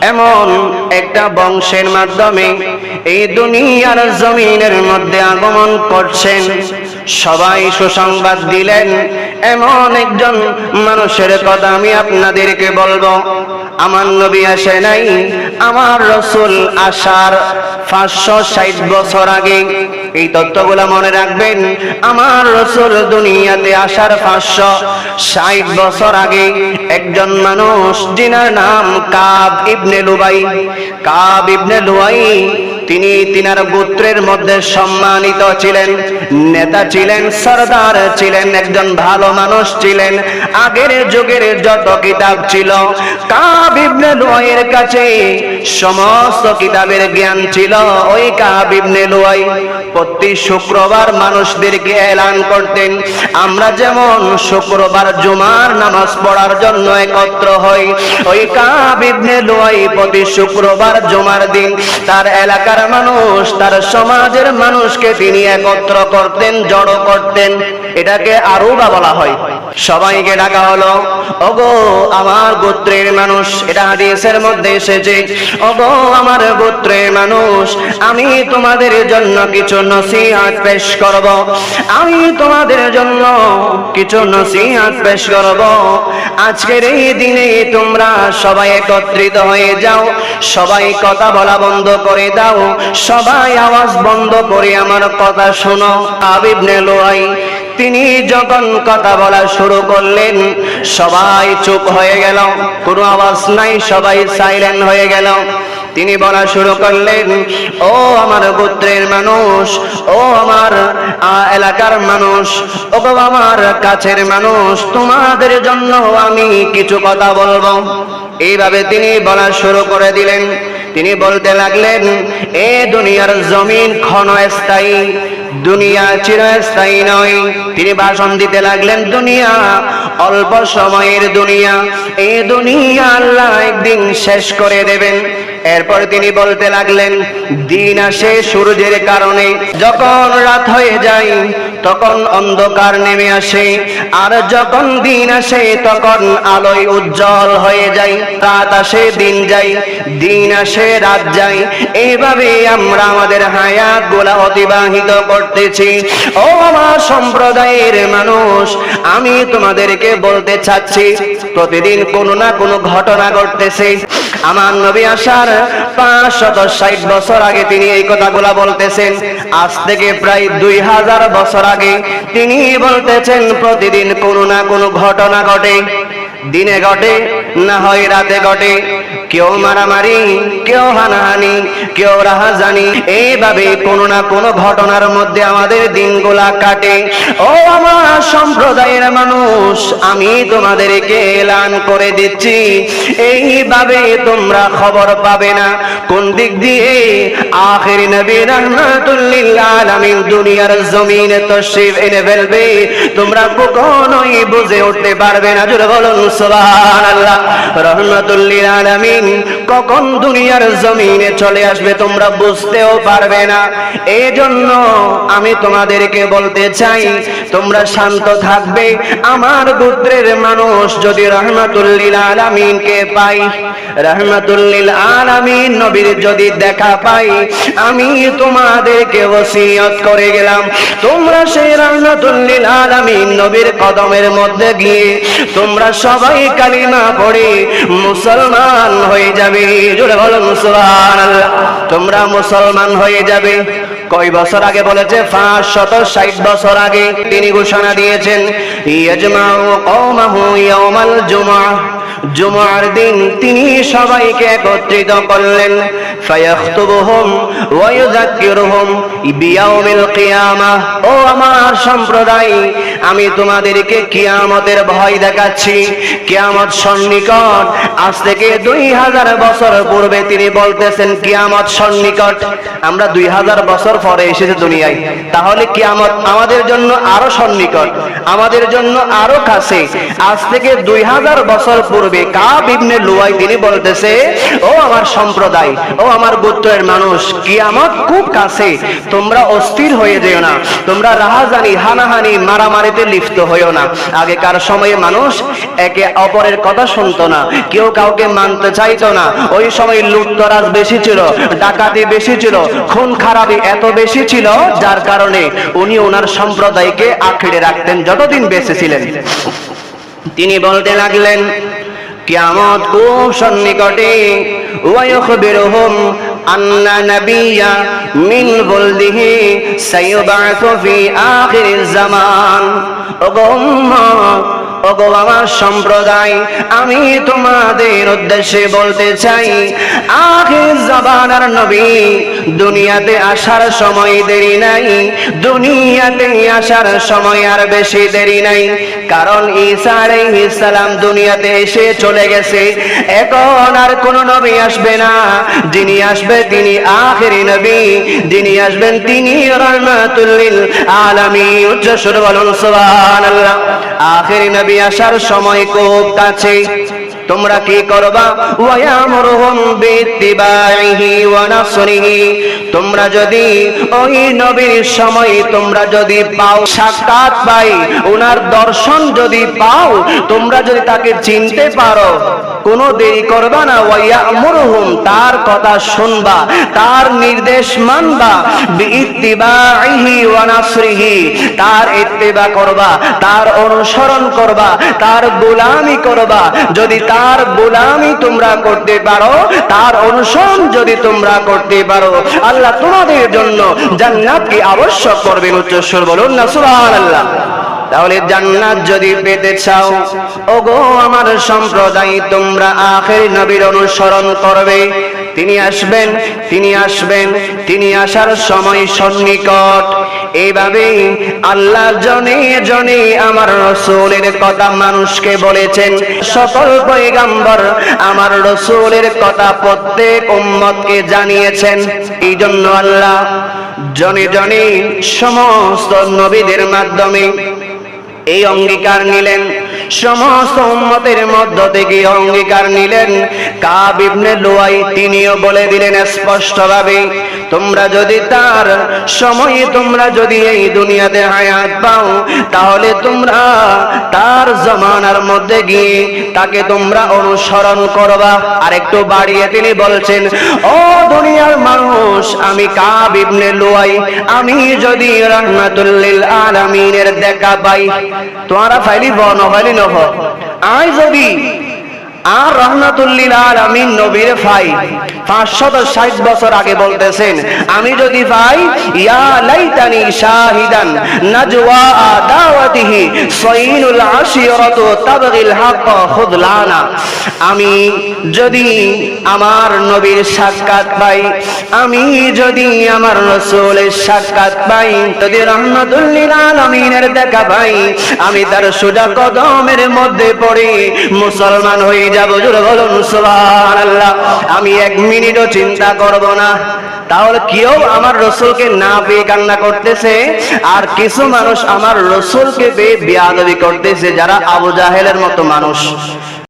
এমন একটা বংশের মাধ্যমে এই দুনিয়ার জমিনের মধ্যে আগমন করছেন। সবাই সুসংবাদ দিলেন, এমন একজন মানুষের কথা আমি আপনাদেরকে বলব। আমার নবী আসে নাই, আমার রসুল আসার পাঁচশো ষাট বছর আগে। এই তত্ত্বগুলো মনে রাখবেন। আমার রসুল দুনিয়াতে আসার পাঁচশো ষাট বছর আগে একজন মানুষ, যিনার নাম কাব ইবনে লুবাই। কাব ইবনে লুবাই তিনি তিনার গোত্রের মধ্যে সম্মানিত ছিলেন। নেতা ছিলেন, সর্দার ছিলেন, একজন ভালো মানুষ ছিলেন। আগের যুগের যত কিতাব ছিল, কাব কাছে সমস্ত কিতাবের জ্ঞান ছিল। ওই কাব ইবনে লুয়াই প্রতি শুক্রবার মানুষদেরকে এলান করতেন। আমরা যেমন শুক্রবার জুমার নামাজ পড়ার জন্য একত্র হই, ওই কাব ইবনে লুয়াই প্রতি শুক্রবার জুমার দিন তার এলাকার মানুষ, তার সমাজের মানুষকে তিনি একত্র করতেন, জড়ো করতেন। এটাকে আরুবা বলা হয়। সবাইকে ডাকা হলো, ওগো, আমার গোত্রের মানুষ। এটা হাদিসের মধ্যে এসেছে, ওগো, আমার গোত্রের মানুষ, আমি তোমাদের জন্য কিছু নসিহাত পেশ করব। আমি তোমাদের জন্য কিছু নসিহাত পেশ করব। আজকের এই দিনে তোমরা সবাই একত্রিত হয়ে যাও, সবাই কথা বলা বন্ধ করে দাও। সবাই আওয়াজ বন্ধ করে আমার কথা শোনো। আবিবনে লোয়াই, তিনি যখন কথা বলা শুরু করলেন, সবাই চুপ হয়ে গেল। কোনো আওয়াজ নাই, সবাই সাইলেন্ট হয়ে গেল। তিনি বলা শুরু করলেন, ও আমার গোত্রের মানুষ, ও আমার এলাকার মানুষ, ও আমার কাছের মানুষ, তোমাদের জন্য আমি কিছু কথা বলব। এইভাবে তিনি বলা শুরু করে দিলেন। তিনি বলতে লাগলেন, এ দুনিয়ার জমিন ক্ষণস্থায়ী, দুনিয়া চিরস্থায়ী নয়। তিনি ভাষণ দিতে লাগলেন, দুনিয়া অল্প সময়ের দুনিয়া, এ দুনিয়া আল্লাহ একদিন শেষ করে দেবেন। এরপর তিনি বলতে লাগলেন, দিন আসে সূর্যের কারণে, যখন রাত হয়ে যায় তখন অন্ধকার নেমে আসে। আর যখন দিন আসে, তখন আলোয় উজ্জ্বল হয়ে যায়, রাত আসে, দিন যায়, দিন আসে, রাত যায়। এইভাবে আমরা আমাদের হায়াত গোলা অতিবাহিত করতেছি। ও আমার সম্প্রদায়ের মানুষ, আমি তোমাদেরকে বলতে চাচ্ছি, প্রতিদিন কোনো না কোনো ঘটনা ঘটতেছে। আমার নবী আসার পাঁচ শত ষাট বছর আগে তিনি এই কথাগুলা বলতেছেন। আজ থেকে প্রায় দুই হাজার বছর আগে তিনি বলতেছেন, প্রতিদিন কোনো না কোনো ঘটনা ঘটে। দিনে ঘটে, না হয় রাতে ঘটে। কেউ মারামারি, কেউ হানাহানি, কেউ রাহাজানি এইভাবে কোনো না কোনো ঘটনার মধ্যে আমাদের দিনগুলা কাটে। ও আমার সম্প্রদায়ের মানুষ, আমি তোমাদেরকে এলান করে দিচ্ছি। এইভাবে তোমরা খবর পাবে না। কোন দিক দিয়ে? আখের নবী রহমাতুল্লিল দুনিয়ার জমিনে তশরিফ এনে ফেলবে। তোমরা কখনোই বুঝে উঠতে পারবে না। জোরে বলুন, সুবহানাল্লাহ। রহমাতুল্লিল আলামিন কখন দুনিয়ার জমিনে চলে আসবে তোমরা বুঝতেও পারবে না। এই জন্য আমি তোমাদেরকে বলতে চাই, তোমরা শান্ত থাকবে। আমার গোত্রের মানুষ যদি রহমাতুল্লিল আলামিনকে পাই রহমাতুল্লিল আলামিন নবীর যদি দেখা পাই আমি তোমাদেরকে ওসিয়ত করে গেলাম। তোমরা সেই রহমাতুল্লিল আলামিন নবীর কদমের মধ্যে গিয়ে তোমরা সবাই কালিমা পড়ে মুসলমান হয়ে যাবে। জোরে বলো মুসলমান তোমরা মুসলমান হয়ে যাবে। কয় বছর আগে বলেছে? পাঁচ শত ষাট বছর আগে তিনি ঘোষণা দিয়েছেন জুমার দিন তিনি সবাইকে একত্রিত করলেন। ও আমার সম্প্রদায়, আমি তোমাদেরকে কিয়ামতের ভয় দেখাচ্ছি। কিয়ামত সন্নিকট আজ থেকে দুই হাজার বছর পূর্বে তিনি বলতেছেন, কিয়ামত সন্নিকট। আমরা দুই হাজার বছর পরে এসেছে দুনিয়ায়। তাহলে কিয়ামত আমাদের জন্য আরও সন্নিকট, আমাদের জন্য আরও কাছে। আজ থেকে দুই হাজার বছর পূর্বে ইবনে লুয়াই তিনি বলতেছে, ও আমার সম্প্রদায়, ও আমার গোত্রের মানুষ, কিয়ামত খুব কাছে। তোমরা অস্থির হয়ে যেও না। তোমরা রাহাজানি, হানাহানি, মারামারিতে লিপ্ত হইও না। আগেকার সময়ে মানুষ একে অপরের কথা শুনতো না। কেউ কাউকে মানতে চাইতো না। ওই সময় লুটতরাজ বেশি ছিল, ডাকাতি বেশি ছিল, খুন খারাপি এত বেশি ছিল, যার কারণে উনি ওনার সম্প্রদায়কে আঁকড়ে রাখতেন, যতদিন বেঁচে ছিলেন। তিনি বলতে লাগলেন, কিয়ামত খুব সন্নিকটে, ওয়ায়ুখবিরুহুম আন্না নাবিয়্যা মিন বুলদিহি সাইয়ুবআসু ফি আখিরিজ জামান। ওগো উম্মত ওগো সম্প্রদায়, আমি তোমাদের উদ্দেশ্যে বলতে চাই আখির জামানার নবী, দুনিয়াতে আসার সময় দেরি নাই, দুনিয়াতে আসার সময় আর বেশি দেরি নাই, কারণ দুনিয়াতে এসে চলে গেছে, এখন আর কোন নবী আসবে না, যিনি আসবে তিনি আখেরি নবী, যিনি আসবেন তিনি রহমাতুল লিল উচ্চ সুর বলুন সুবহানাল্লাহ, আখেরি নবী আসার সময় খুব কাছে। তোমরা কি করবা? তোমরা যদি ওই নবীর সময় তোমরা যদি পাও, সাক্ষাৎ পাই ওনার দর্শন যদি পাও, তোমরা যদি তাকে চিনতে পারো কোনো দেরি করবা না ওয়ায়ামুরুহুম তার কথা শুনবা, তার নির্দেশ মানবা বিত্তিবাইহি ওয়া নাসরিহি, তার ইত্তিবা করবা, তার অনুসরণ করবা, তার গোলামি করবা, যদি তার গোলামি তোমরা করতে পারো, তার অনুসরণ যদি তোমরা করতে পারো, আল্লাহ তোমাদের জন্য জান্নাতকে আবশ্যক করবেন উচ্চস্বর বলুন না, সুবহানাল্লাহ। তাহলে জান্নাত যদি পেতে চাও, ওগো আমার সম্প্রদায়, তোমরা আখের নবীর অনুসরণ করবে। তিনি আসবেন তিনি আসবেন, তিনি আসার সময় সন্নিকট। এইভাবে আল্লাহ জনে জনে আমার রসুলের কথা মানুষকে বলেছেন, সকল পয়গাম্বর আমার রসুলের কথা প্রত্যেক উম্মতকে জানিয়েছেন। এই জন্য আল্লাহ জনে জনে সমস্ত নবীদের মাধ্যমে এই অঙ্গীকার নিলেন। সমস্ত উম্মতের মধ্য থেকে অঙ্গীকার নিলেন। কাব ইবনে লুয়াই তিনিও বলে দিলেন স্পষ্টভাবে তোমরা যদি তার সময়ে তোমরা যদি এই দুনিয়াতে হায়াত পাও, তাহলে তোমরা তার জমানার মধ্যে গিয়ে তাকে তোমরা অনুসরণ করবা। আর একটু বাড়িয়ে তিনি বলছেন, ও দুনিয়ার মানুষ, আমি কাব ইবনে লুয়াই, আমি যদি রহমাতুল্লিল আলামিনের দেখা পাই, তোমরা ফাইলি ভ নফাইলি নফ আই যদি আর রহমাতুল্লিল আলামিন নবীর ফাই পাঁচশত ষাট বছর আগে বলতেছেন, আমি যদি পাই, ইয়া লাইতানি শাহিদান নাজওয়া সাইনুল তাবগিল হক খুদলানা। আমি যদি আমার নবীর সাক্ষাৎ পাই, আমি যদি আমার সাক্ষাৎ পাই, যদি দেখা পাই, আমি তার সোজা কদমের মধ্যে পড়ে মুসলমান হয়ে যাব। বলুন, সুবহানাল্লাহ। আমি এক মিনিটও চিন্তা করব না। তাহলে কেউ আমার রসুলকে না পেয়ে কান্না করতেছে? আর কিছু মানুষ আমার রসুলকে পেয়ে বিয়াদবি করতেছে, যারা আবু জাহেলের মতো মানুষ।